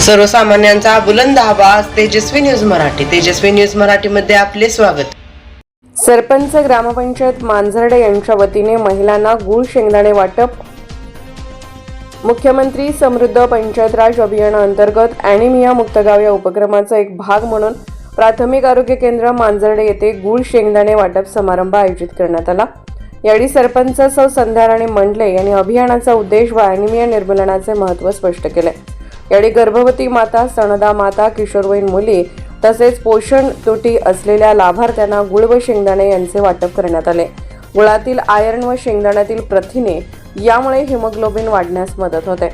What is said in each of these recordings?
सर्वसामान्यांचा बुलंद आवाज तेजस्वी न्यूज मराठी. तेजस्वी न्यूज मराठीमध्ये आपले स्वागत. सरपंच ग्रामपंचायत मांजर्डे यांच्या वतीने महिलांना गुळ शेंगदाणे वाटप. मुख्यमंत्री समृद्ध पंचायत राज अभियानाअंतर्गत अॅनिमिया मुक्त गाव या उपक्रमाचा एक भाग म्हणून प्राथमिक आरोग्य केंद्र मांजर्डे येथे गुळ शेंगदाणे वाटप समारंभ आयोजित करण्यात आला. यावेळी सरपंच सौ संध्याराणी मंडले यांनी अभियानाचा उद्देश व अॅनिमिया निर्मूलनाचे महत्त्व स्पष्ट केले. यावेळी गर्भवती माता सणदा माता किशोरवयीन मुली तसेच पोषण तुटी असलेल्या लाभार्थ्यांना गुळ व शेंगदाणे यांचे वाटप करण्यात आले. गुळातील आयर्न व शेंगदाण्यातील प्रथिने यामुळे हिमोग्लोबिन वाढण्यास मदत होते.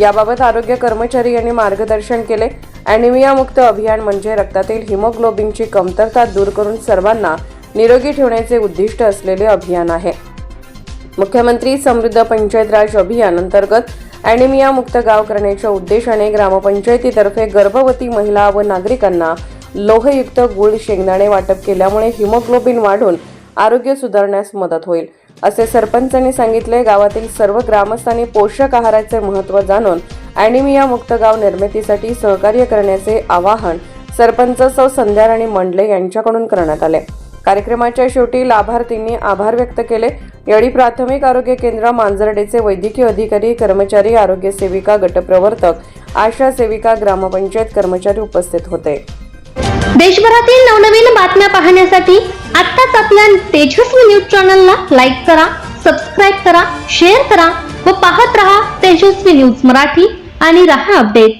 याबाबत आरोग्य कर्मचारी यांनी मार्गदर्शन केले. अॅनिमियामुक्त अभियान म्हणजे रक्तातील हिमोग्लोबिनची कमतरता दूर करून सर्वांना निरोगी ठेवण्याचे उद्दिष्ट असलेले अभियान आहे. मुख्यमंत्री समृद्ध पंचायत राज अभियान अंतर्गत अॅनिमिया मुक्त गाव करण्याच्या उद्देशाने ग्रामपंचायतीतर्फे गर्भवती महिला व नागरिकांना लोहयुक्त गुळ शेंगदाणे वाटप केल्यामुळे हिमोग्लोबिन वाढून आरोग्य सुधारण्यास मदत होईल असे सरपंचांनी सांगितले. गावातील सर्व ग्रामस्थांनी पोषक आहाराचे महत्त्व जाणून अॅनिमिया मुक्त गाव निर्मितीसाठी सहकार्य करण्याचे आवाहन सरपंच सौ संध्याराणी मंडले यांच्याकडून करण्यात आले. कार्यक्रमाच्या शेवटी लाभार्थींनी आभार व्यक्त केले. यावेळी प्राथमिक आरोग्य केंद्र मांजरडेचे वैद्यकीय अधिकारी कर्मचारी आरोग्य सेविका गटप्रवर्तक आशा सेविका ग्रामपंचायत कर्मचारी उपस्थित होते. देशभरातील नवनवीन बातम्या पाहण्यासाठी आत्ताच आपल्या तेजस्वी न्यूज चॅनलला लाईक करा सबस्क्राईब करा शेअर करा व पाहत रहा तेजस्वी न्यूज मराठी आणि रहा अपडेट.